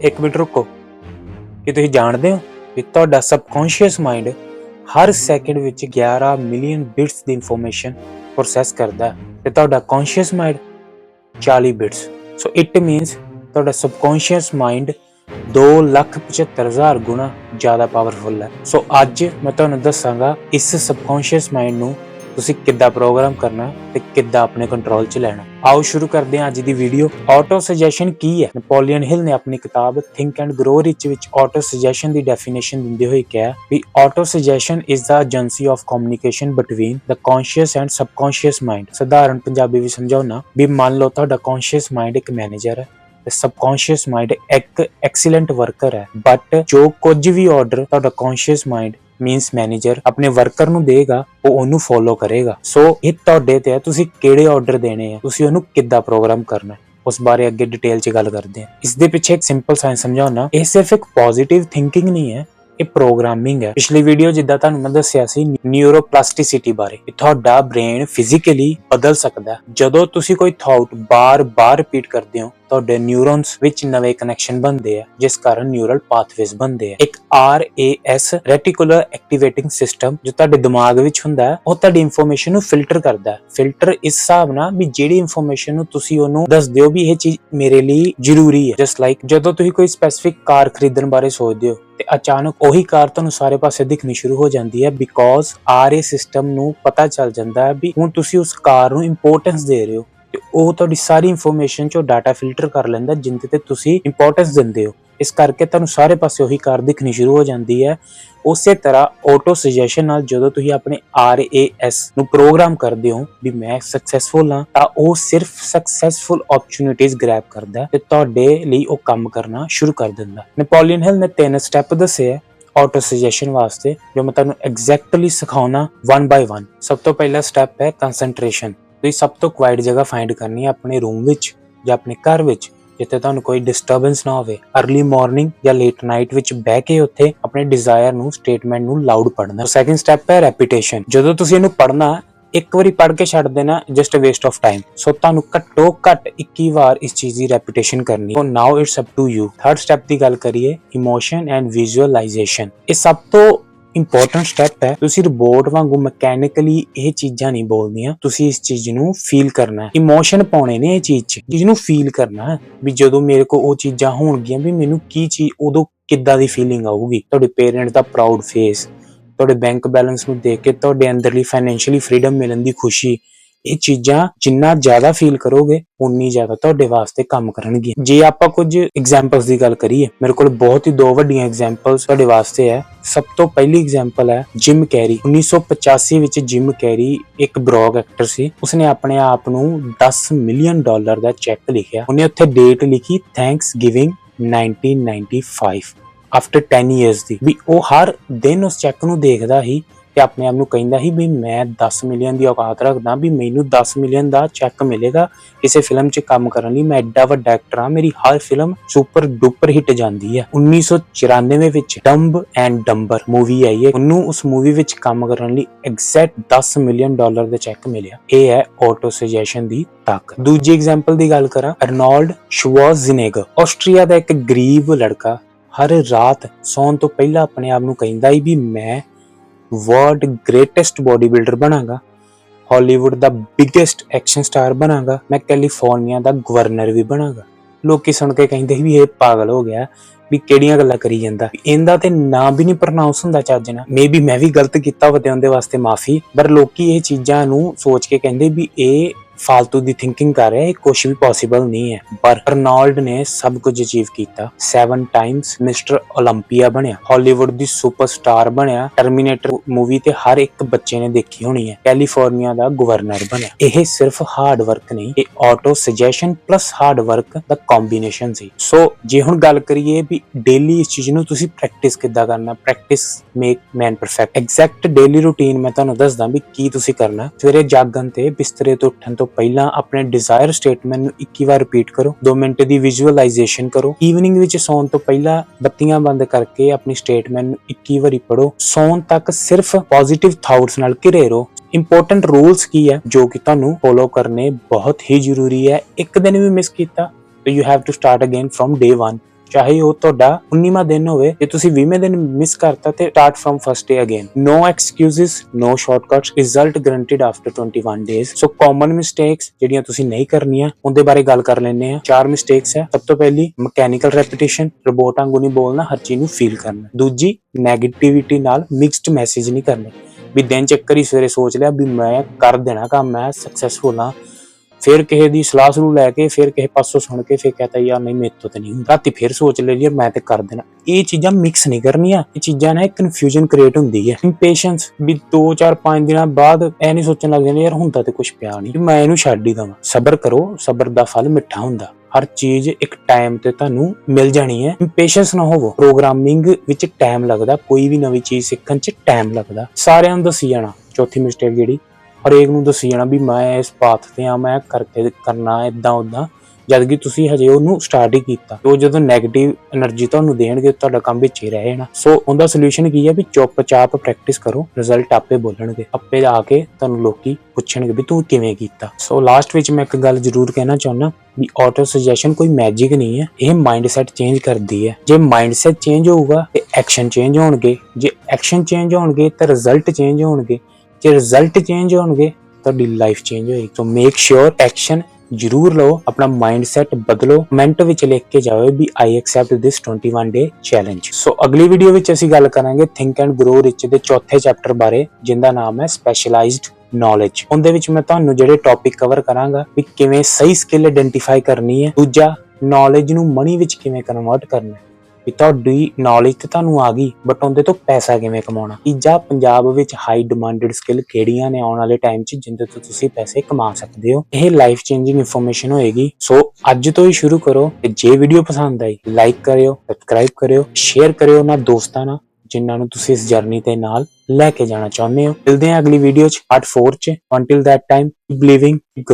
ਇੱਕ ਮਿੰਟ ਰੁਕੋ। ਕੀ ਤੁਸੀਂ ਜਾਣਦੇ ਹੋ ਕਿ ਤੁਹਾਡਾ ਸਬਕੌਂਸ਼ੀਅਸ ਮਾਈਂਡ ਹਰ ਸੈਕਿੰਡ ਵਿੱਚ 11 ਮਿਲੀਅਨ ਬਿਟਸ ਦੀ ਇਨਫੋਰਮੇਸ਼ਨ ਪ੍ਰੋਸੈਸ ਕਰਦਾ ਹੈ ਤੇ ਤੁਹਾਡਾ conscious mind 40 bits. So it means ਤੁਹਾਡਾ ਸਬਕੌਂਸ਼ੀਅਸ ਮਾਈਂਡ 275000 ਗੁਣਾ ਜ਼ਿਆਦਾ ਪਾਵਰਫੁਲ ਹੈ। ਸੋ ਅੱਜ ਮੈਂ ਤੁਹਾਨੂੰ ਦੱਸਾਂਗਾ ਇਸ ਸਬਕੌਂਸ਼ੀਅਸ ਮਾਈਂਡ ਨੂੰ ਤੁਸੀਂ ਕਿੱਦਾਂ ਪ੍ਰੋਗਰਾਮ ਕਰਨਾ ਤੇ ਕਿੱਦਾਂ ਆਪਣੇ ਕੰਟਰੋਲ 'ਚ ਲੈਣਾ। ਆਓ ਸ਼ੁਰੂ ਕਰਦੇ ਹਾਂ ਅੱਜ ਦੀ ਵੀਡੀਓ ਆਟੋ ਸੁਜੈਸ਼ਨ ਕੀ ਹੈ? ਨੈਪੋਲੀਅਨ ਹਿਲ ਨੇ ਆਪਣੀ ਕਿਤਾਬ ਥਿੰਕ ਐਂਡ ਗਰੋ ਰਿਚ ਵਿੱਚ ਆਟੋ ਸੁਜੈਸ਼ਨ ਦੀ ਡੈਫੀਨੇਸ਼ਨ ਦਿੰਦੇ ਹੋਏ ਕਿਹਾ ਵੀ auto suggestion is the agency of communication between the conscious and subconscious mind ਸਧਾਰਨ ਪੰਜਾਬੀ ਵਿੱਚ ਸਮਝਾਉਣਾ ਵੀ ਮੰਨ ਲਓ ਤੁਹਾਡਾ ਕੌਂਸ਼ੀਅਸ ਮਾਈਂਡ ਇੱਕ ਮੈਨੇਜਰ ਹੈ ਤੇ ਸਬਕੌਂਸ਼ੀਅਸ ਮਾਈਂਡ ਇੱਕ ਐਕਸੀਲੈਂਟ ਵਰਕਰ ਹੈ। ਬਟ ਜੋ ਕੁਝ ਵੀ ਆਰਡਰ ਤੁਹਾਡਾ ਕੌਂਸ਼ੀਅਸ ਮਾਈਂਡ ਮੀਨਸ ਮੈਨੇਜਰ ਆਪਣੇ ਵਰਕਰ ਨੂੰ ਦੇਗਾ, ਉਹ ਉਹਨੂੰ ਫੋਲੋ ਕਰੇਗਾ। ਸੋ ਇਹ ਤੁਹਾਡੇ ਤੇ ਹੈ, ਤੁਸੀਂ ਕਿਹੜੇ ਆਰਡਰ ਦੇਣੇ ਆ ਤੁਸੀਂ ਉਹਨੂੰ ਕਿੱਦਾਂ ਪ੍ਰੋਗਰਾਮ ਕਰਨਾ ਹੈ, ਉਸ ਬਾਰੇ ਅੱਗੇ ਡਿਟੇਲ 'ਚ ਗੱਲ ਕਰਦੇ ਹਾਂ। ਇਸ ਦੇ ਪਿੱਛੇ ਇੱਕ ਸਿੰਪਲ ਸਾਇੰਸ ਸਮਝਾਉਣਾ ਇਹ ਸਿਰਫ ਇੱਕ ਪੋਜ਼ਿਟਿਵ ਥਿੰਕਿੰਗ ਨਹੀਂ ਹੈ ਇਹ ਪ੍ਰੋਗਰਾਮਿੰਗ ਹੈ। ਪਿਛਲੀ ਵੀਡੀਓ ਜਿੱਦਾਂ ਤੁਹਾਨੂੰ ਮੈਂ ਦੱਸਿਆ ਸੀ ਨਿਊਰੋਪਲਾਸਟਿਸਿਟੀ ਬਾਰੇ ਤੁਹਾਡਾ ਬ੍ਰੇਨ ਫਿਜ਼ੀਕਲੀ ਬਦਲ ਸਕਦਾ ਜਦੋਂ ਤੁਸੀਂ ਕੋਈ ਥਾਟ ਬਾਰ-ਬਾਰ ਰਿਪੀਟ ਕਰਦੇ ਹੋ, ਤੁਹਾਡੇ ਨਿਊਰੋਨਸ ਵਿੱਚ ਨਵੇਂ ਕਨੈਕਸ਼ਨ ਬਣਦੇ ਆ, ਜਿਸ ਕਾਰਨ ਨਿਊਰਲ ਪਾਥਵੇਜ਼ ਬਣਦੇ ਆ। ਇੱਕ RAS ਰੈਟੀਕੂਲਰ ਐਕਟੀਵੇਟਿੰਗ ਸਿਸਟਮ ਜੋ ਤੁਹਾਡੇ ਦਿਮਾਗ ਵਿੱਚ ਹੁੰਦਾ ਉਹ ਤੁਹਾਡੀ ਇਨਫੋਰਮੇਸ਼ਨ ਨੂੰ ਫਿਲਟਰ ਕਰਦਾ ਹੈ। ਫਿਲਟਰ ਇਸ ਹਿਸਾਬ ਨਾਲ ਵੀ ਜਿਹੜੀ ਇਨਫੋਰਮੇਸ਼ਨ ਨੂੰ ਤੁਸੀਂ ਉਹਨੂੰ ਦੱਸਦੇ ਹੋ ਵੀ ਇਹ ਚੀਜ਼ ਮੇਰੇ ਲਈ ਜ਼ਰੂਰੀ ਹੈ। ਜਸਟ ਲਾਈਕ ਜਦੋਂ ਤੁਸੀਂ ਕੋਈ ਸਪੈਸੀਫਿਕ ਕਾਰ ਖਰੀਦਣ ਬਾਰੇ ਸੋਚਦੇ ਹੋ ਤੇ ਅਚਾਨਕ ਉਹੀ ਕਾਰ ਤੁਹਾਨੂੰ ਸਾਰੇ ਪਾਸੇ ਦਿਖਣੀ ਸ਼ੁਰੂ ਹੋ ਜਾਂਦੀ ਹੈ ਬਿਕੋਜ਼ ਆਰਏ ਸਿਸਟਮ ਨੂੰ ਪਤਾ ਚੱਲ ਜਾਂਦਾ ਹੈ ਵੀ ਹੁਣ ਤੁਸੀਂ ਉਸ ਕਾਰ ਨੂੰ ਇੰਪੋਰਟੈਂਸ ਦੇ ਰਹੇ ਹੋ ਤੇ ਉਹ ਤੁਹਾਡੀ ਸਾਰੀ ਇਨਫੋਰਮੇਸ਼ਨ ਚੋਂ ਡਾਟਾ ਫਿਲਟਰ ਕਰ ਲੈਂਦਾ ਜਿੰਦੇ ਤੇ ਤੁਸੀਂ ਇੰਪੋਰਟੈਂਸ ਦਿੰਦੇ ਹੋ। ਇਸ ਕਰਕੇ ਤੁਹਾਨੂੰ ਸਾਰੇ ਪਾਸੇ ਉਹੀ ਕਾਰ ਦਿਖਣੀ ਸ਼ੁਰੂ ਹੋ ਜਾਂਦੀ ਹੈ। ਉਸੇ ਤਰ੍ਹਾਂ ਆਟੋ ਸੁਜੈਸ਼ਨ ਨਾਲ ਜਦੋਂ ਤੁਸੀਂ ਆਪਣੇ ਆਰ ਏ RAS ਨੂੰ ਪ੍ਰੋਗਰਾਮ ਕਰਦੇ ਹੋ ਵੀ ਮੈਂ ਸਕਸੈਸਫੁਲ ਹਾਂ, ਤਾਂ ਉਹ ਸਿਰਫ ਸਕਸੈਸਫੁਲ ਓਪਰਚ्युनिटीज ਗ੍ਰੈਬ ਕਰਦਾ ਤੇ ਤੁਹਾਡੇ ਲਈ ਉਹ ਕੰਮ ਕਰਨਾ ਸ਼ੁਰੂ ਕਰ ਦਿੰਦਾ ਨੈਪੋਲੀਅਨ ਹਿਲ ਨੇ ਤਿੰਨ ਸਟੈਪ ਦੱਸੇ ਆ ਆਟੋ ਸੁਜੈਸ਼ਨ ਵਾਸਤੇ, ਜੋ ਮੈਂ ਤੁਹਾਨੂੰ ਐਗਜ਼ੈਕਟਲੀ ਸਿਖਾਉਣਾ ਵਨ ਬਾਈ ਵਨ ਸਭ ਤੋਂ ਪਹਿਲਾ ਸਟੈਪ ਹੈ ਕਨਸੈਂਟਰੇਸ਼ਨ ਤੁਸੀਂ ਸਭ ਤੋਂ ਕੁਆਇਟ ਜਗ੍ਹਾ ਫਾਈਂਡ ਕਰਨੀ ਹੈ ਆਪਣੇ ਰੂਮ ਵਿੱਚ ਜਾਂ ਆਪਣੇ ਘਰ ਵਿੱਚ। ਜਿੱਥੇ ਤੁਹਾਨੂੰ ਕੋਈ ਡਿਸਟਰਬੈਂਸ ਨਾ ਹੋਵੇ अर्ਲੀ ਮਾਰਨਿੰਗ ਜਾਂ ਲੇਟ ਨਾਈਟ ਵਿੱਚ ਬਹਿ ਕੇ ਉੱਥੇ ਆਪਣੇ ਡਿਜ਼ਾਇਰ ਨੂੰ ਸਟੇਟਮੈਂਟ ਨੂੰ ਲਾਊਡ ਪੜ੍ਹਨਾ। ਸੈਕੰਡ ਸਟੈਪ ਹੈ ਰੈਪੀਟੇਸ਼ਨ ਜਦੋਂ ਤੁਸੀਂ ਇਹਨੂੰ ਪੜ੍ਹਨਾ, ਇੱਕ ਵਾਰੀ ਪੜ੍ਹ ਕੇ ਛੱਡ ਦੇਣਾ just waste of time so ਤੁਹਾਨੂੰ ਘੱਟੋ ਘੱਟ 21 ਵਾਰ ਇਸ ਚੀਜ਼ ਦੀ ਰੈਪੀਟੇਸ਼ਨ ਕਰਨੀ। So now it's up to you third step ਦੀ ਗੱਲ ਕਰੀਏ ਇਮੋਸ਼ਨ ਐਂਡ ਵਿਜ਼ੂਅਲਾਈਜੇਸ਼ਨ ਇਹ ਸਭ ਤੋਂ ਇੰਪੋਰਟੈਂਟ ਸਟੈਪ ਹੈ, ਤੁਸੀਂ ਰਿਬੋਰਡ ਵਾਂਗੂ ਮਕੈਨੀਕਲੀ ਇਹ ਚੀਜ਼ਾਂ ਨਹੀਂ ਬੋਲਦੀਆਂ, ਤੁਸੀਂ ਇਸ ਚੀਜ਼ ਨੂੰ ਫੀਲ ਕਰਨਾ ਹੈ। ਇਮੋਸ਼ਨ ਪਾਉਣੇ ਨੇ ਇਹ ਚੀਜ਼ 'ਚ, ਚੀਜ਼ ਨੂੰ ਫੀਲ ਕਰਨਾ ਹੈ ਵੀ ਜਦੋਂ ਮੇਰੇ ਕੋ ਉਹ ਚੀਜ਼ਾਂ ਹੋਣਗੀਆਂ ਵੀ ਮੈਨੂੰ ਕੀ ਚੀਜ਼, ਉਦੋਂ ਕਿੱਦਾਂ ਦੀ ਫੀਲਿੰਗ ਆਊਗੀ। ਤੁਹਾਡੇ ਪੇਰੈਂਟ ਦਾ ਪ੍ਰਾਊਡ ਫੇਸ ਤੁਹਾਡੇ ਬੈਂਕ ਬੈਲੈਂਸ ਨੂੰ ਦੇਖ ਕੇ ਤੁਹਾਡੇ ਅੰਦਰਲੀ ਫਾਈਨੈਂਸ਼ੀਅਲੀ ਫਰੀडम ਮਿਲਣ ਦੀ ਖੁਸ਼ੀ ਇਹ ਚੀਜ਼ਾਂ ਜਿੰਨਾ ਜ਼ਿਆਦਾ ਫੀਲ ਕਰੋਗੇ, ਉਨੀ ਜ਼ਿਆਦਾ ਤੁਹਾਡੇ ਵਾਸਤੇ ਕੰਮ ਕਰਨਗੀਆਂ। ਜੇ ਆਪਾਂ ਕੁਝ ਐਗਜ਼ਾਮਪਲਸ ਦੀ ਗੱਲ ਕਰੀਏ, ਮੇਰੇ ਕੋਲ ਬਹੁਤ ਹੀ ਦੋ ਵੱਡੀਆਂ ਐਗਜ਼ਾਮਪਲਸ ਤੁਹਾਡੇ ਵਾਸਤੇ ਹੈ। ਸਭ ਤੋਂ ਪਹਿਲੀ ਐਗਜ਼ਾਮਪਲ ਹੈ ਜਿਮ ਕੈਰੀ 1985 ਵਿੱਚ ਜਿਮ ਕੈਰੀ ਇੱਕ ਬ੍ਰੌਗ ਐਕਟਰ ਸੀ। ਉਸਨੇ ਆਪਣੇ ਆਪ ਨੂੰ 10 ਮਿਲੀਅਨ ਡਾਲਰ ਦਾ ਚੈੱਕ ਲਿਖਿਆ। ਉਹਨੇ ਉੱਥੇ ਡੇਟ ਲਿਖੀ ਥੈਂਕਸ ਗਿਵਿੰਗ 1995 ਆਫਟਰ 10 ਇਅਰਸ ਦੀ। ਵੀ ਉਹ ਹਰ ਦਿਨ ਉਸ ਚੈੱਕ ਨੂੰ ਦੇਖਦਾ ਹੀ ਤੇ ਆਪਣੇ ਆਪ ਨੂੰ ਕਹਿੰਦਾ ਸੀ ਵੀ ਮੈਂ 10 ਮਿਲੀਅਨ ਦੀ ਔਕਾਤ ਰੱਖਦਾ ਵੀ ਮੈਨੂੰ 10 ਮਿਲੀਅਨ ਦਾ ਚੈੱਕ ਮਿਲੇਗਾ। ਕਿਸੇ ਫਿਲਮ 'ਚ ਕੰਮ ਕਰਨ ਲਈ ਮੈਂ ਐਡਾ ਵੱਡਾ ਐਕਟਰ ਹਾਂ, ਮੇਰੀ ਹਰ ਫਿਲਮ ਸੁਪਰ ਡੁਪਰ ਹਿੱਟ ਜਾਂਦੀ ਹੈ। 1994 ਵਿੱਚ ਡੰਬ ਐਂਡ ਡੰਬਰ ਮੂਵੀ ਆਈ ਹੈ। ਉਹਨੂੰ ਉਸ ਮੂਵੀ ਵਿੱਚ ਕੰਮ ਕਰਨ ਲਈ ਐਗਜ਼ੈਕਟ 10 ਮਿਲੀਅਨ ਡਾਲਰ ਦਾ ਚੈੱਕ ਮਿਲਿਆ। ਇਹ ਹੈ ਆਟੋ ਸੁਜੈਸ਼ਨ ਦੀ ਤਾਕਤ। ਦੂਜੀ ਐਗਜ਼ਾਮਪਲ ਦੀ ਗੱਲ ਕਰਾਂ ਅਰਨੋਲਡ ਸ਼ਵਾਰਜ਼ਨੇਗਰ ਆਸਟਰੀਆ ਦਾ ਇੱਕ ਗਰੀਬ ਲੜਕਾ ਹਰ ਰਾਤ ਸੌਣ ਤੋਂ ਪਹਿਲਾਂ ਆਪਣੇ ਆਪ ਨੂੰ ਕਹਿੰਦਾ ਹੀ ਵੀ ਮੈਂ ਵਰਲਡ ਗ੍ਰੇਟੈਸਟ ਬੋਡੀ ਬਿਲਡਰ ਬਣਾਂਗਾ। ਹਾਲੀਵੁੱਡ ਦਾ ਬਿਗੇਸਟ ਐਕਸ਼ਨ ਸਟਾਰ ਬਣਾਂਗਾ। ਮੈਂ ਕੈਲੀਫੋਰਨੀਆ ਦਾ ਗਵਰਨਰ ਵੀ ਬਣਾਂਗਾ। ਲੋਕੀ ਸੁਣ ਕੇ ਕਹਿੰਦੇ ਵੀ ਇਹ ਪਾਗਲ ਹੋ ਗਿਆ, ਵੀ ਕਿਹੜੀਆਂ ਗੱਲਾਂ ਕਰੀ ਜਾਂਦਾ। ਇਹਦਾ ਤੇ ਨਾਂ ਵੀ ਨਹੀਂ ਪ੍ਰੋਨਾਂਸ ਹੁੰਦਾ ਚੱਜ ਨਾਲ। ਮੇਬੀ ਮੈਂ ਵੀ ਗਲਤ ਕੀਤਾ ਹੋਵੇ ਉਹਦੇ ਵਾਸਤੇ ਮਾਫੀ, ਪਰ ਲੋਕੀ ਇਹ ਚੀਜ਼ਾਂ ਨੂੰ ਸੋਚ ਕੇ ਕਹਿੰਦੇ ਵੀ ਇਹ ਫਾਲਤੂ ਦੀ ਥਿੰਕਿੰਗ ਕਰ ਰਿਹਾ, ਇਹ ਕੁਝ ਵੀ ਪੋਸੀਬਲ ਨਹੀਂ ਹੈ। ਪਰ ਅਰਨੋਲਡ ਨੇ ਸਭ ਕੁਝ ਅਚੀਵ ਕੀਤਾ। 7 ਟਾਈਮਸ ਮਿਸਟਰ 올림픽ਾ ਬਣਿਆ। ਹਾਲੀਵੁੱਡ ਦੀ ਸੁਪਰਸਟਾਰ ਬਣਿਆ। ਟਰਮੀਨੇਟਰ ਮੂਵੀ ਤੇ ਹਰ ਇੱਕ ਬੱਚੇ ਨੇ ਦੇਖੀ ਹੋਣੀ ਹੈ। ਕੈਲੀਫੋਰਨੀਆ ਦਾ ਗਵਰਨਰ ਬਣਿਆ। ਇਹ ਸਿਰਫ ਹਾਰਡ ਵਰਕ ਨਹੀਂ, ਇਹ auto suggestion plus hard work ਦਾ ਕੰਬੀਨੇਸ਼ਨ ਸੀ। ਸੋ ਜੇ ਹੁਣ ਗੱਲ ਕਰੀਏ ਵੀ ਡੇਲੀ ਇਸ ਚੀਜ਼ ਨੂੰ ਤੁਸੀਂ ਪ੍ਰੈਕਟਿਸ ਕਿੱਦਾਂ ਕਰਨਾ practice make man perfect exact daily routine ਮੈਂ ਤੁਹਾਨੂੰ ਦੱਸਦਾ ਵੀ ਕੀ ਤੁਸੀਂ ਕਰਨਾ। ਸਵੇਰੇ ਜਾਗਣ ਤੇ ਬਿਸਤਰੇ ਤੋਂ ਉੱਠਣ ਤੋਂ ਪਹਿਲਾਂ ਆਪਣੇ ਡਿਜ਼ਾਇਰ ਸਟੇਟਮੈਂਟ ਨੂੰ 21 ਵਾਰ ਰਿਪੀਟ ਕਰੋ। 2 ਮਿੰਟ ਦੀ ਵਿਜ਼ੂਅਲਾਈਜੇਸ਼ਨ ਕਰੋ। ਈਵਨਿੰਗ ਵਿੱਚ ਸੌਣ ਤੋਂ ਪਹਿਲਾਂ ਬੱਤੀਆਂ ਬੰਦ ਕਰਕੇ ਆਪਣੀ ਸਟੇਟਮੈਂਟ ਨੂੰ 21 ਵਾਰੀ ਪੜੋ ਸੌਣ ਤੱਕ ਸਿਰਫ ਪੋਜ਼ਿਟਿਵ ਥਾਟਸ ਨਾਲ ਘਿਰੇ ਰਹੋ। ਇੰਪੋਰਟੈਂਟ ਰੂਲਸ ਕੀ ਹੈ ਜੋ ਕਿ ਤੁਹਾਨੂੰ ਫੋਲੋ ਕਰਨੇ ਬਹੁਤ ਹੀ ਜ਼ਰੂਰੀ ਹੈ ਇੱਕ ਦਿਨ ਵੀ ਮਿਸ ਕੀਤਾ you have to start again from day 1 ਚਾਹੇ ਉਹ ਤੁਹਾਡਾ 19ਵਾਂ ਦਿਨ ਹੋਵੇ, ਜੇ ਤੁਸੀਂ 20ਵੇਂ ਦਿਨ ਮਿਸ ਕਰਤਾ ਤੇ start from first day again no excuses no shortcuts result guaranteed after 21 days so common mistakes ਜਿਹੜੀਆਂ ਤੁਸੀਂ ਨਹੀਂ ਕਰਨੀਆਂ, ਉਹਦੇ ਬਾਰੇ ਗੱਲ ਕਰ ਲੈਂਦੇ ਆ ਚਾਰ ਮਿਸਟੇਕਸ ਹੈ। ਸਭ ਤੋਂ ਪਹਿਲੀ ਮਕੈਨੀਕਲ ਰੈਪੀਟੀਸ਼ਨ ਰੋਬੋਟ ਵਾਂਗੂ ਨਹੀਂ ਬੋਲਣਾ, ਹਰ ਚੀਜ਼ ਨੂੰ ਫੀਲ ਕਰਨਾ। ਦੂਜੀ 네ਗੇਟਿਵਿਟੀ ਨਾਲ ਮਿਕਸਡ ਮੈਸੇਜ ਨਹੀਂ ਕਰਨੇ। ਵੀ ਦਿਨ ਚੱਕਰ ਹੀ ਸਵੇਰੇ ਸੋਚ ਲਿਆ ਵੀ ਮੈਂ ਕਰ ਦੇਣਾ ਕੰਮ, ਮੈਂ ਸਕਸੈਸਫੁਲ ਹਾਂ। ਫਿਰ ਕਿਸੇ ਦੀ ਸਲਾਹ ਸਲੂਹ ਲੈ ਕੇ, ਫਿਰ ਕਿਸੇ ਪਾਸੋਂ ਸੁਣ ਕੇ, ਫਿਰ ਕਹਤਾ, ਯਾਰ ਨਹੀਂ, ਮੇਰੇ ਤੋਂ ਤੇ ਨਹੀਂ ਹੁੰਦਾ। ਰਾਤੀ ਫਿਰ ਸੋਚ ਲੈ, ਯਾਰ ਮੈਂ ਤੇ ਕਰ ਦੇਣਾ। ਇਹ ਚੀਜ਼ਾਂ ਮਿਕਸ ਨਹੀਂ ਕਰਨੀਆਂ। ਇਹ ਚੀਜ਼ਾਂ ਨਾਲ ਕਨਫਿਊਜ਼ਨ ਕ੍ਰੀਏਟ ਹੁੰਦੀ ਹੈ। ਇੰਪੇਸ਼ੈਂਸ ਵੀ 2 4 5 ਦਿਨਾਂ ਬਾਅਦ ਐ ਨਹੀਂ ਸੋਚਣ ਲੱਗ ਜਾਂਦੇ, ਯਾਰ ਹੁੰਦਾ ਤੇ ਕੁਝ ਪਿਆ ਨਹੀਂ। ਮੈਂ ਇਹਨੂੰ ਛੱਡ ਹੀ ਦਵਾਂ। ਸਬਰ ਕਰੋ, ਸਬਰ ਦਾ ਫਲ ਮਿੱਠਾ ਹੁੰਦਾ। ਹਰ ਚੀਜ਼ ਇੱਕ ਟਾਈਮ ਤੇ ਤੁਹਾਨੂੰ ਮਿਲ ਜਾਣੀ ਹੈ। ਇੰਪੇਸ਼ੈਂਸ ਨਾ ਹੋਵੋ। ਪ੍ਰੋਗਰਾਮਿੰਗ ਵਿੱਚ ਟਾਈਮ ਲੱਗਦਾ। ਕੋਈ ਵੀ ਨਵੀਂ ਚੀਜ਼ ਸਿੱਖਣ 'ਚ ਟਾਈਮ ਲੱਗਦਾ। ਸਾਰਿਆਂ ਨੂੰ ਦੱਸੀ ਜਾਣਾ। ਚੌਥੀ ਮਿਸਟੇਕ ਜਿਹੜੀ ਹਰੇਕ ਨੂੰ ਦੱਸੀ ਜਾਣਾ ਵੀ ਮੈਂ ਇਸ ਪਾਥ ਤੇ ਆ, ਮੈਂ ਕਰਕੇ ਕਰਨਾ ਇਦਾਂ ਉਦਾਂ ਜਦ ਕਿ ਤੁਸੀਂ ਹਜੇ ਉਹਨੂੰ ਸਟਾਰਟ ਹੀ ਕੀਤਾ ਉਹ ਜਦੋਂ 네ਗੇਟਿਵ એનર્ਜੀ ਤੁਹਾਨੂੰ ਦੇਣਗੇ, ਤੁਹਾਡਾ ਕੰਮ ਵਿੱਚ ਹੀ ਰਹੇ ਜਾਣਾ। ਸੋ ਉਹਦਾ ਸੋਲੂਸ਼ਨ ਕੀ ਹੈ ਵੀ ਚੁੱਪ ਚਾਪ ਪ੍ਰੈਕਟਿਸ ਕਰੋ ਰਿਜ਼ਲਟ ਆਪੇ ਬੋਲਣਗੇ। ਆਪੇ ਆ ਕੇ ਤੁਹਾਨੂੰ ਲੋਕੀ ਪੁੱਛਣਗੇ ਵੀ ਤੂੰ ਕਿਵੇਂ ਕੀਤਾ। ਸੋ ਲਾਸਟ ਵਿੱਚ ਮੈਂ ਇੱਕ ਗੱਲ ਜ਼ਰੂਰ ਕਹਿਣਾ ਚਾਹੁੰਦਾ ਵੀ ਆਟੋ ਸੁਜੈਸ਼ਨ ਕੋਈ ਮੈਜਿਕ ਨਹੀਂ ਹੈ, ਇਹ ਮਾਈਂਡਸੈਟ ਚੇਂਜ ਕਰਦੀ ਹੈ। ਜੇ ਮਾਈਂਡਸੈਟ ਚੇਂਜ ਹੋਊਗਾ, ਤੇ ਐਕਸ਼ਨ ਚੇਂਜ ਹੋਣਗੇ। ਜੇ ਐਕਸ਼ਨ ਚੇਂਜ ਹੋਣਗੇ, ਤਾਂ ਰਿਜ਼ਲਟ ਚੇਂਜ ਹੋਣਗੇ। ਜੇ ਰਿਜ਼ਲਟ ਚੇਂਜ ਹੋਣਗੇ, ਤੁਹਾਡੀ ਲਾਈਫ ਚੇਂਜ ਹੋਏਗੀ। ਸੋ ਮੇਕ ਸ਼ੋਰ ਐਕਸ਼ਨ ਜ਼ਰੂਰ ਲਓ, ਆਪਣਾ ਮਾਈਂਡਸੈਟ ਬਦਲੋ ਕਮੈਂਟ ਵਿੱਚ ਲਿਖ ਕੇ ਜਾਓ ਵੀ I accept this 21 day challenge so ਅਗਲੀ ਵੀਡੀਓ ਵਿੱਚ ਅਸੀਂ ਗੱਲ ਕਰਾਂਗੇ ਥਿੰਕ ਐਂਡ ਗਰੋ ਰਿਚ ਦੇ ਚੌਥੇ ਚੈਪਟਰ ਬਾਰੇ, ਜਿੰਦਾ ਨਾਮ ਹੈ ਸਪੈਸ਼ਲਾਈਜ਼ਡ ਨੌਲੇਜ ਉਹਦੇ ਵਿੱਚ ਮੈਂ ਤੁਹਾਨੂੰ ਜਿਹੜੇ ਟੌਪਿਕ ਕਵਰ ਕਰਾਂਗਾ, ਵੀ ਕਿਵੇਂ ਸਹੀ ਸਕਿੱਲ ਆਇਡੈਂਟੀਫਾਈ ਕਰਨੀ ਹੈ, ਦੂਜਾ ਨੌਲੇਜ ਨੂੰ ਮਨੀ ਵਿੱਚ ਕਿਵੇਂ ਕਨਵਰਟ ਕਰਨਾ ਹੈ। ਵੀ ਤੁਹਾਡੀ ਨੌਲੇਜ ਤੇ ਤੁਹਾਨੂੰ ਆ ਗਈ ਬਟ ਉਹਦੇ ਤੋਂ ਪੈਸਾ ਕਿਵੇਂ ਕਮਾਉਣਾ? ਤੀਜਾ, ਪੰਜਾਬ ਵਿੱਚ ਹਾਈ ਡਿਮਾਂਡਡ ਸਕਿੱਲ ਕਿਹੜੀਆਂ ਨੇ ਆਉਣ ਵਾਲੇ ਟਾਈਮ 'ਚ ਜਿੰਦੇ ਤੋਂ ਤੁਸੀਂ ਪੈਸੇ ਕਮਾ ਸਕਦੇ ਹੋ? ਇਹ ਲਾਈਫ ਚੇਂਜਿੰਗ ਇਨਫੋਰਮੇਸ਼ਨ ਹੋਏਗੀ। ਸੋ ਅੱਜ ਤੋਂ ਹੀ ਸ਼ੁਰੂ ਕਰੋ ਤੇ ਜੇ ਵੀਡੀਓ ਪਸੰਦ ਆਈ ਲਾਈਕ ਕਰਿਓ ਸਬਸਕ੍ਰਾਈਬ ਕਰਿਓ ਸ਼ੇਅਰ ਕਰਿਓ ਉਹਨਾਂ ਦੋਸਤਾਂ ਨਾਲ ਜਿਨ੍ਹਾਂ ਨੂੰ ਤੁਸੀਂ ਇਸ ਜਰਨੀ ਤੇ ਨਾਲ ਲੈ ਕੇ ਜਾਣਾ ਚਾਹੁੰਦੇ ਹੋ। ਮਿਲਦੇ ਹਾਂ ਅਗਲੀ ਵੀਡੀਓ 'ਚ ਪਾਰਟ 4 'ਚ। Until that time, keep living keep